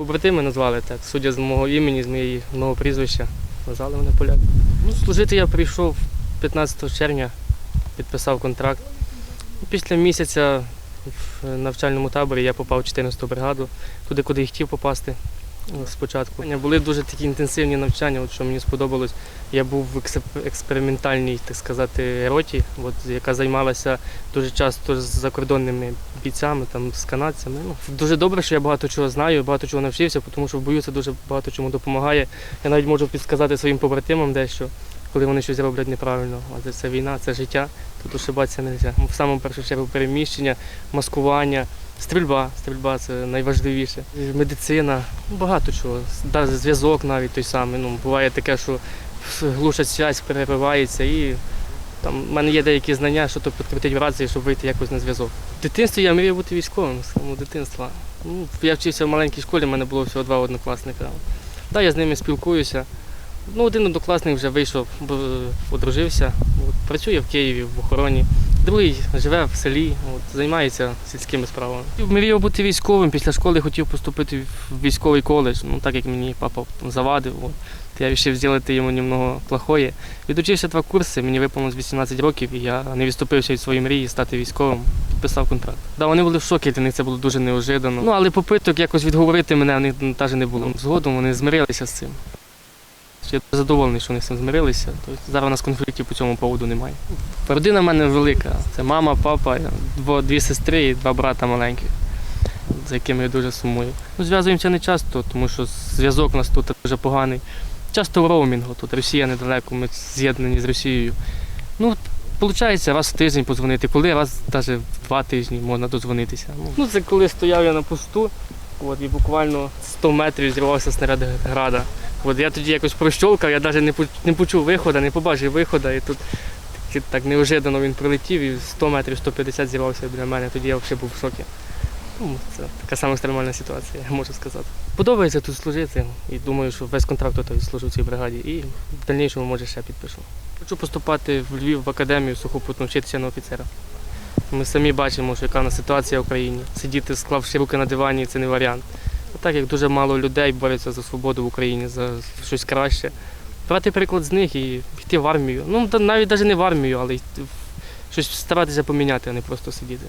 Побратими назвали так, судя з мого імені, з моєї мого прізвища. Назвали мене поляк. Ну, служити я прийшов 15 червня, підписав контракт. Після місяця в навчальному таборі я попав в 14-ту бригаду, туди, куди я хотів попасти спочатку. Були дуже такі інтенсивні навчання, от що мені сподобалось. Я був в експериментальній, так сказати, роті, от, яка займалася дуже часто з закордонними бійцями, там, з канадцями. Ну, дуже добре, що я багато чого знаю, багато чого навчився, тому що в бою це дуже багато чому допомагає. Я навіть можу підсказати своїм побратимам дещо, коли вони щось роблять неправильно. А це війна, це життя, тут ошибатися не можна. В самому першу чергу переміщення, маскування, стрільба. Стрільба це найважливіше. Медицина, багато чого. Зв'язок навіть той самий. Ну, буває таке, що глушать связь, переривається і там в мене є деякі знання, що то підкрутить в рації, щоб вийти якось на зв'язок. В дитинстві я мріяв бути військовим з самого дитинства. Ну, я вчився в маленькій школі, в мене було всього два однокласника. Да, я з ними спілкуюся. Ну, один однокласник вже вийшов, одружився, працює в Києві в охороні. Другий живе в селі, от, займається сільськими справами. Мріяв бути військовим, після школи хотів поступити в військовий коледж, ну так як мені папа там завадив. От. Я вирішив зробити йому немного плохое. Відучився два курси, мені виповнилось 18 років, і я не відступився від своєї мрії стати військовим, підписав контракт. Да, вони були в шокі, для них це було дуже неожиданно. Ну, але попиток якось відговорити мене в них навіть не було. Згодом вони змирилися з цим. Я задоволений, що вони з цим змирилися. Тобто зараз у нас конфліктів по цьому поводу немає. Родина в мене велика. Це мама, папа, дво- дві сестри і два брата маленьких, за якими я дуже сумую. Ну, зв'язуємося не часто, тому що зв'язок у нас тут дуже поганий. Часто в роумінгу, тут Росія недалеко, ми з'єднані з Росією. Ну, виходить, раз в тиждень подзвонити, коли раз навіть в два тижні можна додзвонитися. Ну, Ну, це коли стояв я на посту, от, і буквально 100 метрів зірвався снаряд града. От я тоді якось прощолкав, я навіть не, по- не почув виходу, не побачив виходу, і тут так, неожиданно він прилетів і 100 метрів 150 зірвався біля мене, тоді я взагалі був в шокі. Ну, це така сама екстремальна ситуація, я можу сказати. Подобається тут служити і думаю, що весь контракт тут служу в цій бригаді і в дальнішому може ще підпишу. Хочу поступати в Львів в академію сухопутну, вчитися на офіцера. Ми самі бачимо, що яка в нас ситуація в Україні. Сидіти, склавши руки на дивані, це не варіант. Так як дуже мало людей борються за свободу в Україні, за щось краще. Брати приклад з них і йти в армію. Ну, навіть навіть не в армію, але щось старатися поміняти, а не просто сидіти.